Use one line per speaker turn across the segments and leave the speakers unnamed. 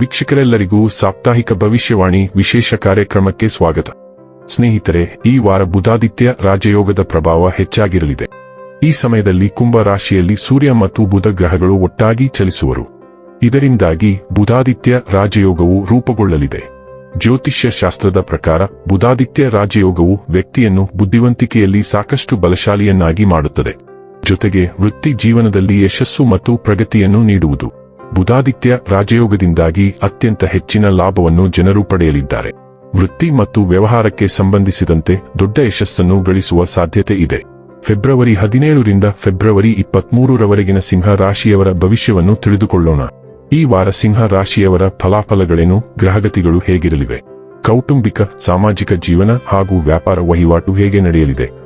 ವೀಕ್ಷಕರೆಲ್ಲರಿಗೂ ಸಾಪ್ತಾಹಿಕ ಭವಿಷ್ಯವಾಣಿ ವಿಶೇಷ ಕಾರ್ಯಕ್ರಮಕ್ಕೆ ಸ್ವಾಗತ. ಸ್ನೇಹಿತರೆ, ಈ ವಾರ ಬುಧಾದಿತ್ಯ ರಾಜಯೋಗದ ಪ್ರಭಾವ ಹೆಚ್ಚಾಗಿರಲಿದೆ. ಈ ಸಮಯದಲ್ಲಿ ಕುಂಭ ರಾಶಿಯಲ್ಲಿ ಸೂರ್ಯ ಮತ್ತು ಬುಧ ಗ್ರಹಗಳು ಒಟ್ಟಾಗಿ ಚಲಿಸುವರು. ಇದರಿಂದಾಗಿ ಬುಧಾದಿತ್ಯ ರಾಜಯೋಗವು ರೂಪುಗೊಳ್ಳಲಿದೆ. ಜ್ಯೋತಿಷ್ಯ ಶಾಸ್ತ್ರದ ಪ್ರಕಾರ ಬುಧಾದಿತ್ಯ ರಾಜಯೋಗವು ವ್ಯಕ್ತಿಯನ್ನು ಬುದ್ಧಿವಂತಿಕೆಯಲ್ಲಿ ಸಾಕಷ್ಟು ಬಲಶಾಲಿಯನ್ನಾಗಿ ಮಾಡುತ್ತದೆ. ಜೊತೆಗೆ ವೃತ್ತಿ ಜೀವನದಲ್ಲಿ ಯಶಸ್ಸು ಮತ್ತು ಪ್ರಗತಿಯನ್ನು ನೀಡುವುದು. ಬುಧಾದಿತ್ಯ ರಾಜಯೋಗದಿಂದಾಗಿ ಅತ್ಯಂತ ಹೆಚ್ಚಿನ ಲಾಭವನ್ನು ಜನರು ಪಡೆಯಲಿದ್ದಾರೆ. ವೃತ್ತಿ ಮತ್ತು ವ್ಯವಹಾರಕ್ಕೆ ಸಂಬಂಧಿಸಿದಂತೆ ದೊಡ್ಡ ಯಶಸ್ಸನ್ನು ಗಳಿಸುವ ಸಾಧ್ಯತೆ ಇದೆ. ಫೆಬ್ರವರಿ ಹದಿನೇಳರಿಂದ ಫೆಬ್ರವರಿ ಇಪ್ಪತ್ಮೂರರವರೆಗಿನ ಸಿಂಹ ರಾಶಿಯವರ ಭವಿಷ್ಯವನ್ನು ತಿಳಿದುಕೊಳ್ಳೋಣ. ಈ ವಾರ ಸಿಂಹ ರಾಶಿಯವರ ಫಲಾಫಲಗಳೇನು, ಗ್ರಹಗತಿಗಳು ಹೇಗಿರಲಿವೆ? ಕೌಟುಂಬಿಕ, ಸಾಮಾಜಿಕ ಜೀವನ ಹಾಗೂ ವ್ಯಾಪಾರ ವಹಿವಾಟು ಹೇಗೆ ನಡೆಯಲಿದೆ?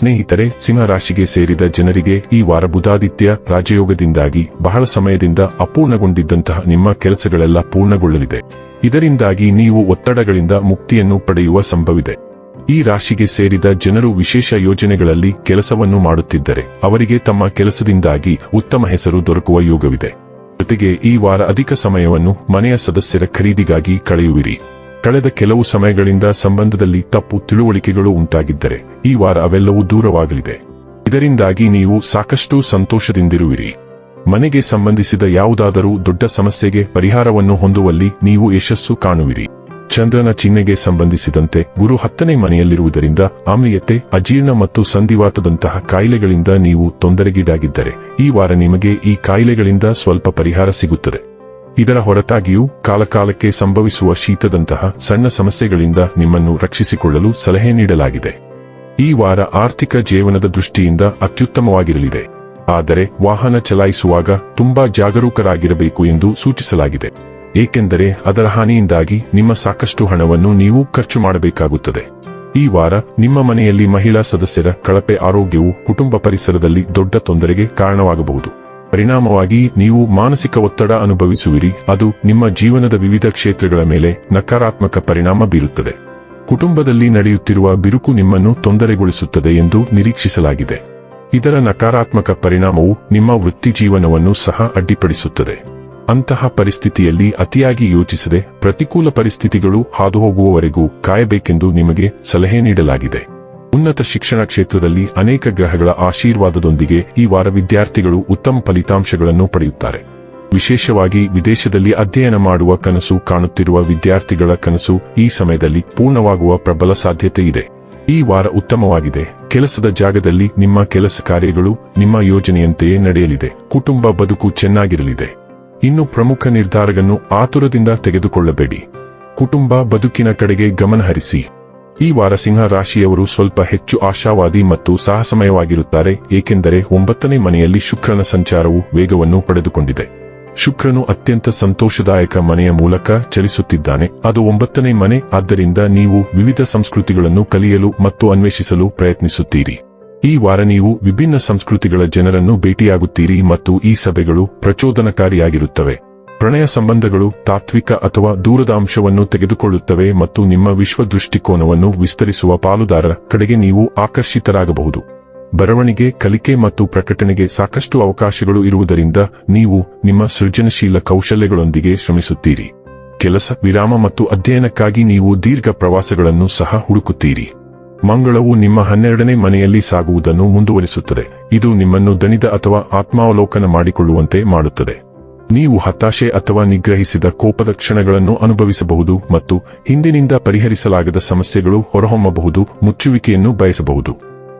ಸ್ನೇಹಿತರೆ, ಸಿಂಹ ರಾಶಿಗೆ ಸೇರಿದ ಜನರಿಗೆ ಈ ವಾರ ಬುಧಾದಿತ್ಯ ರಾಜಯೋಗದಿಂದಾಗಿ ಬಹಳ ಸಮಯದಿಂದ ಅಪೂರ್ಣಗೊಂಡಿದ್ದಂತಹ ನಿಮ್ಮ ಕೆಲಸಗಳೆಲ್ಲ ಪೂರ್ಣಗೊಳ್ಳಲಿದೆ. ಇದರಿಂದಾಗಿ ನೀವು ಒತ್ತಡಗಳಿಂದ ಮುಕ್ತಿಯನ್ನು ಪಡೆಯುವ ಸಂಭವಿದೆ. ಈ ರಾಶಿಗೆ ಸೇರಿದ ಜನರು ವಿಶೇಷ ಯೋಜನೆಗಳಲ್ಲಿ ಕೆಲಸವನ್ನು ಮಾಡುತ್ತಿದ್ದರೆ, ಅವರಿಗೆ ತಮ್ಮ ಕೆಲಸದಿಂದಾಗಿ ಉತ್ತಮ ಹೆಸರು ದೊರಕುವ ಯೋಗವಿದೆ. ಜೊತೆಗೆ ಈ ವಾರ ಅಧಿಕ ಸಮಯವನ್ನು ಮನೆಯ ಸದಸ್ಯರ ಖರೀದಿಗಾಗಿ ಕಳೆಯುವಿರಿ. ಕಳೆದ ಕೆಲವು ಸಮಯಗಳಿಂದ ಸಂಬಂಧದಲ್ಲಿ ತಪ್ಪು ತಿಳುವಳಿಕೆಗಳು ಉಂಟಾಗಿದ್ದರೆ ಈ ವಾರ ಅವೆಲ್ಲವೂ ದೂರವಾಗಲಿದೆ. ಇದರಿಂದಾಗಿ ನೀವು ಸಾಕಷ್ಟು ಸಂತೋಷದಿಂದಿರುವಿರಿ. ಮನೆಗೆ ಸಂಬಂಧಿಸಿದ ಯಾವುದಾದರೂ ದೊಡ್ಡ ಸಮಸ್ಯೆಗೆ ಪರಿಹಾರವನ್ನು ಹೊಂದುವಲ್ಲಿ ನೀವು ಯಶಸ್ಸು ಕಾಣುವಿರಿ. ಚಂದ್ರನ ಚಿಹ್ನೆಗೆ ಸಂಬಂಧಿಸಿದಂತೆ ಗುರು ಹತ್ತನೇ ಮನೆಯಲ್ಲಿರುವುದರಿಂದ ಆಮ್ಲೀಯತೆ, ಅಜೀರ್ಣ ಮತ್ತು ಸಂಧಿವಾತದಂತಹ ಕಾಯಿಲೆಗಳಿಂದ ನೀವು ತೊಂದರೆಗೀಡಾಗಿದ್ದರೆ ಈ ವಾರ ನಿಮಗೆ ಈ ಕಾಯಿಲೆಗಳಿಂದ ಸ್ವಲ್ಪ ಪರಿಹಾರ ಸಿಗುತ್ತದೆ. ಇದರ ಹೊರತಾಗಿಯೂ ಕಾಲಕಾಲಕ್ಕೆ ಸಂಭವಿಸುವ ಶೀತದಂತಹ ಸಣ್ಣ ಸಮಸ್ಯೆಗಳಿಂದ ನಿಮ್ಮನ್ನು ರಕ್ಷಿಸಿಕೊಳ್ಳಲು ಸಲಹೆ ನೀಡಲಾಗಿದೆ. ಈ ವಾರ ಆರ್ಥಿಕ ಜೀವನದ ದೃಷ್ಟಿಯಿಂದ ಅತ್ಯುತ್ತಮವಾಗಿರಲಿದೆ. ಆದರೆ ವಾಹನ ಚಲಾಯಿಸುವಾಗ ತುಂಬಾ ಜಾಗರೂಕರಾಗಿರಬೇಕು ಎಂದು ಸೂಚಿಸಲಾಗಿದೆ. ಏಕೆಂದರೆ ಅದರ ಹಾನಿಯಿಂದಾಗಿ ನಿಮ್ಮ ಸಾಕಷ್ಟು ಹಣವನ್ನು ನೀವು ಖರ್ಚು ಮಾಡಬೇಕಾಗುತ್ತದೆ. ಈ ವಾರ ನಿಮ್ಮ ಮನೆಯಲ್ಲಿ ಮಹಿಳಾ ಸದಸ್ಯರ ಕಳಪೆ ಆರೋಗ್ಯವು ಕುಟುಂಬ ಪರಿಸರದಲ್ಲಿ ದೊಡ್ಡ ತೊಂದರೆಗೆ ಕಾರಣವಾಗಬಹುದು. ಪರಿಣಾಮವಾಗಿ ನೀವು ಮಾನಸಿಕ ಒತ್ತಡ ಅನುಭವಿಸುವಿರಿ. ಅದು ನಿಮ್ಮ ಜೀವನದ ವಿವಿಧ ಕ್ಷೇತ್ರಗಳ ಮೇಲೆ ನಕಾರಾತ್ಮಕ ಪರಿಣಾಮ ಬೀರುತ್ತದೆ. ಕುಟುಂಬದಲ್ಲಿ ನಡೆಯುತ್ತಿರುವ ಬಿರುಕು ನಿಮ್ಮನ್ನು ತೊಂದರೆಗೊಳಿಸುತ್ತದೆ ಎಂದು ನಿರೀಕ್ಷಿಸಲಾಗಿದೆ. ಇದರ ನಕಾರಾತ್ಮಕ ಪರಿಣಾಮವು ನಿಮ್ಮ ವೃತ್ತಿ ಜೀವನವನ್ನು ಸಹ ಅಡ್ಡಿಪಡಿಸುತ್ತದೆ. ಅಂತಹ ಪರಿಸ್ಥಿತಿಯಲ್ಲಿ ಅತಿಯಾಗಿ ಯೋಚಿಸದೆ ಪ್ರತಿಕೂಲ ಪರಿಸ್ಥಿತಿಗಳು ಹಾದುಹೋಗುವವರೆಗೂ ಕಾಯಬೇಕೆಂದು ನಿಮಗೆ ಸಲಹೆ ನೀಡಲಾಗಿದೆ. ಉನ್ನತ ಶಿಕ್ಷಣ ಕ್ಷೇತ್ರದಲ್ಲಿ ಅನೇಕ ಗ್ರಹಗಳ ಆಶೀರ್ವಾದದೊಂದಿಗೆ ಈ ವಾರ ವಿದ್ಯಾರ್ಥಿಗಳು ಉತ್ತಮ ಫಲಿತಾಂಶಗಳನ್ನು ಪಡೆಯುತ್ತಾರೆ. ವಿಶೇಷವಾಗಿ ವಿದೇಶದಲ್ಲಿ ಅಧ್ಯಯನ ಮಾಡುವ ಕನಸು ಕಾಣುತ್ತಿರುವ ವಿದ್ಯಾರ್ಥಿಗಳ ಕನಸು ಈ ಸಮಯದಲ್ಲಿ ಪೂರ್ಣವಾಗುವ ಪ್ರಬಲ ಸಾಧ್ಯತೆ ಇದೆ. ಈ ವಾರ ಉತ್ತಮವಾಗಿದೆ. ಕೆಲಸದ ಜಾಗದಲ್ಲಿ ನಿಮ್ಮ ಕೆಲಸ ಕಾರ್ಯಗಳು ನಿಮ್ಮ ಯೋಜನೆಯಂತೆಯೇ ನಡೆಯಲಿದೆ. ಕುಟುಂಬ ಬದುಕು ಚೆನ್ನಾಗಿರಲಿದೆ. ಇನ್ನು ಪ್ರಮುಖ ನಿರ್ಧಾರವನ್ನು ಆತುರದಿಂದ ತೆಗೆದುಕೊಳ್ಳಬೇಡಿ. ಕುಟುಂಬ ಬದುಕಿನ ಕಡೆಗೆ ಗಮನ ಹರಿಸಿ ಈ ವಾರ ಸಿಂಹ ರಾಶಿಯವರು ಸ್ವಲ್ಪ ಹೆಚ್ಚು ಆಶಾವಾದಿ ಮತ್ತು ಸಾಹಸಮಯವಾಗಿರುತ್ತಾರೆ, ಏಕೆಂದರೆ ಒಂಬತ್ತನೇ ಮನೆಯಲ್ಲಿ ಶುಕ್ರನ ಸಂಚಾರವು ವೇಗವನ್ನು ಪಡೆದುಕೊಂಡಿದೆ. ಶುಕ್ರನು ಅತ್ಯಂತ ಸಂತೋಷದಾಯಕ ಮನೆಯ ಮೂಲಕ ಚಲಿಸುತ್ತಿದ್ದಾನೆ. ಅದು ಒಂಬತ್ತನೇ ಮನೆ, ಆದ್ದರಿಂದ ನೀವು ವಿವಿಧ ಸಂಸ್ಕೃತಿಗಳನ್ನು ಕಲಿಯಲು ಮತ್ತು ಅನ್ವೇಷಿಸಲು ಪ್ರಯತ್ನಿಸುತ್ತೀರಿ. ಈ ವಾರ ನೀವು ವಿಭಿನ್ನ ಸಂಸ್ಕೃತಿಗಳ ಜನರನ್ನು ಭೇಟಿಯಾಗುತ್ತೀರಿ ಮತ್ತು ಈ ಸಭೆಗಳು ಪ್ರಚೋದನಕಾರಿಯಾಗಿರುತ್ತವೆ. ಪ್ರಣಯ ಸಂಬಂಧಗಳು ತಾತ್ವಿಕ ಅಥವಾ ದೂರದ ಅಂಶವನ್ನು ತೆಗೆದುಕೊಳ್ಳುತ್ತವೆ ಮತ್ತು ನಿಮ್ಮ ವಿಶ್ವ ದೃಷ್ಟಿಕೋನವನ್ನು ವಿಸ್ತರಿಸುವ ಪಾಲುದಾರರ ಕಡೆಗೆ ನೀವು ಆಕರ್ಷಿತರಾಗಬಹುದು. ಬರವಣಿಗೆ, ಕಲಿಕೆ ಮತ್ತು ಪ್ರಕಟಣೆಗೆ ಸಾಕಷ್ಟು ಅವಕಾಶಗಳು ಇರುವುದರಿಂದ ನೀವು ನಿಮ್ಮ ಸೃಜನಶೀಲ ಕೌಶಲ್ಯಗಳೊಂದಿಗೆ ಶ್ರಮಿಸುತ್ತೀರಿ. ಕೆಲಸ, ವಿರಾಮ ಮತ್ತು ಅಧ್ಯಯನಕ್ಕಾಗಿ ನೀವು ದೀರ್ಘ ಪ್ರವಾಸಗಳನ್ನು ಸಹ ಹುಡುಕುತ್ತೀರಿ. ಮಂಗಳವು ನಿಮ್ಮ ಹನ್ನೆರಡನೇ ಮನೆಯಲ್ಲಿ ಸಾಗುವುದನ್ನು ಮುಂದುವರಿಸುತ್ತದೆ. ಇದು ನಿಮ್ಮನ್ನು ದಣಿದ ಅಥವಾ ಆತ್ಮಾವಲೋಕನ ಮಾಡಿಕೊಳ್ಳುವಂತೆ ಮಾಡುತ್ತದೆ. ನೀವು ಹತಾಶೆ ಅಥವಾ ನಿಗ್ರಹಿಸಿದ ಕೋಪದ ಕ್ಷಣಗಳನ್ನು ಅನುಭವಿಸಬಹುದು ಮತ್ತು ಹಿಂದಿನಿಂದ ಪರಿಹರಿಸಲಾಗದ ಸಮಸ್ಯೆಗಳು ಹೊರಹೊಮ್ಮಬಹುದು, ಮುಚ್ಚುವಿಕೆಯನ್ನು ಬಯಸಬಹುದು.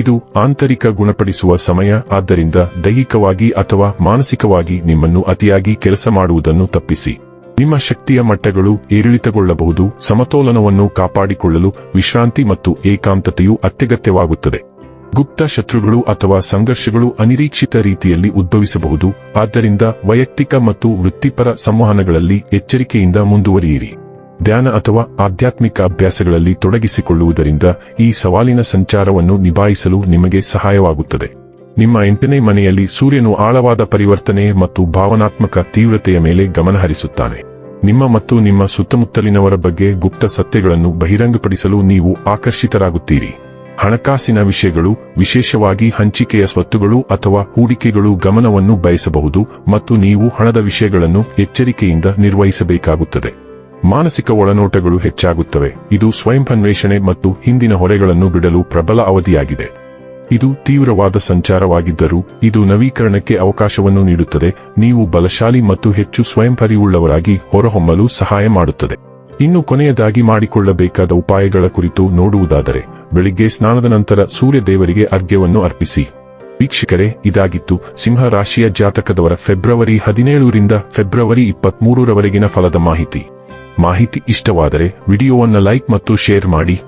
ಇದು ಆಂತರಿಕ ಗುಣಪಡಿಸುವ ಸಮಯ, ಆದ್ದರಿಂದ ದೈಹಿಕವಾಗಿ ಅಥವಾ ಮಾನಸಿಕವಾಗಿ ನಿಮ್ಮನ್ನು ಅತಿಯಾಗಿ ಕೆಲಸ ಮಾಡುವುದನ್ನು ತಪ್ಪಿಸಿ. ನಿಮ್ಮ ಶಕ್ತಿಯ ಮಟ್ಟಗಳು ಏರಿಳಿತಗೊಳ್ಳಬಹುದು, ಸಮತೋಲನವನ್ನು ಕಾಪಾಡಿಕೊಳ್ಳಲು ವಿಶ್ರಾಂತಿ ಮತ್ತು ಏಕಾಂತತೆಯು ಅತ್ಯಗತ್ಯವಾಗುತ್ತದೆ. ಗುಪ್ತ ಶತ್ರುಗಳು ಅಥವಾ ಸಂಘರ್ಷಗಳು ಅನಿರೀಕ್ಷಿತ ರೀತಿಯಲ್ಲಿ ಉದ್ಭವಿಸಬಹುದು. ಆದ್ದರಿಂದ ವೈಯಕ್ತಿಕ ಮತ್ತು ವೃತ್ತಿಪರ ಸಂವಹನಗಳಲ್ಲಿ ಎಚ್ಚರಿಕೆಯಿಂದ ಮುಂದುವರಿಯಿರಿ. ಧ್ಯಾನ ಅಥವಾ ಆಧ್ಯಾತ್ಮಿಕ ಅಭ್ಯಾಸಗಳಲ್ಲಿ ತೊಡಗಿಸಿಕೊಳ್ಳುವುದರಿಂದ ಈ ಸವಾಲಿನ ಸಂಚಾರವನ್ನು ನಿಭಾಯಿಸಲು ನಿಮಗೆ ಸಹಾಯವಾಗುತ್ತದೆ. ನಿಮ್ಮ ಎಂಟನೇ ಮನೆಯಲ್ಲಿ ಸೂರ್ಯನು ಆಳವಾದ ಪರಿವರ್ತನೆ ಮತ್ತು ಭಾವನಾತ್ಮಕ ತೀವ್ರತೆಯ ಮೇಲೆ ಗಮನಹರಿಸುತ್ತಾನೆ ನಿಮ್ಮ ಮತ್ತು ನಿಮ್ಮ ಸುತ್ತಮುತ್ತಲಿನವರ ಬಗ್ಗೆ ಗುಪ್ತ ಸತ್ಯಗಳನ್ನು ಬಹಿರಂಗಪಡಿಸಲು ನೀವು ಆಕರ್ಷಿತರಾಗುತ್ತೀರಿ. ಹಣಕಾಸಿನ ವಿಷಯಗಳು, ವಿಶೇಷವಾಗಿ ಹಂಚಿಕೆಯ ಸ್ವತ್ತುಗಳು ಅಥವಾ ಹೂಡಿಕೆಗಳು ಗಮನವನ್ನು ಬಯಸಬಹುದು ಮತ್ತು ನೀವು ಹಣದ ವಿಷಯಗಳನ್ನು ಎಚ್ಚರಿಕೆಯಿಂದ ನಿರ್ವಹಿಸಬೇಕಾಗುತ್ತದೆ. ಮಾನಸಿಕ ಒಳನೋಟಗಳು ಹೆಚ್ಚಾಗುತ್ತವೆ. ಇದು ಸ್ವಯಂ ಅನ್ವೇಷಣೆ ಮತ್ತು ಹಿಂದಿನ ಹೊರೆಗಳನ್ನು ಬಿಡಲು ಪ್ರಬಲ ಅವಧಿಯಾಗಿದೆ. ಇದು ತೀವ್ರವಾದ ಸಂಚಾರವಾಗಿದ್ದರೂ, ಇದು ನವೀಕರಣಕ್ಕೆ ಅವಕಾಶವನ್ನು ನೀಡುತ್ತದೆ. ನೀವು ಬಲಶಾಲಿ ಮತ್ತು ಹೆಚ್ಚು ಸ್ವಯಂ ಅರಿವುಳ್ಳವರಾಗಿ ಹೊರಹೊಮ್ಮಲು ಸಹಾಯ ಮಾಡುತ್ತದೆ. ಇನ್ನು ಕೊನೆಯದಾಗಿ ಮಾಡಿಕೊಳ್ಳಬೇಕಾದ ಉಪಾಯಗಳ ಕುರಿತು ನೋಡುವುದಾದರೆ ಬೆಳಿಗ್ಗೆ ಸ್ನಾನದ ನಂತರ ಸೂರ್ಯ ದೇವರಿಗೆ ಅರ್ಘ್ಯವನ್ನು ಅರ್ಪಿಸಿ. ವೀಕ್ಷಕರೇ, ಇದಾಗಿತ್ತು ಸಿಂಹ ರಾಶಿಯ ಜಾತಕದವರ ಫೆಬ್ರವರಿ ಹದಿನೇಳರಿಂದ ಫೆಬ್ರವರಿ ಇಪ್ಪತ್ಮೂರರವರೆಗಿನ ಫಲದ ಮಾಹಿತಿ. ಮಾಹಿತಿ ಇಷ್ಟವಾದರೆ ವಿಡಿಯೋವನ್ನು ಲೈಕ್ ಮತ್ತು ಶೇರ್ ಮಾಡಿ.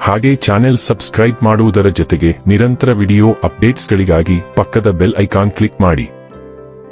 ಹಾಗೆ ಚಾನೆಲ್ ಸಬ್ಸ್ಕ್ರೈಬ್ ಮಾಡುವುದರ ಜೊತೆಗೆ ನಿರಂತರ ವಿಡಿಯೋ ಅಪ್ಡೇಟ್ಸ್ಗಳಿಗಾಗಿ ಪಕ್ಕದ ಬೆಲ್ ಐಕಾನ್ ಕ್ಲಿಕ್ ಮಾಡಿ.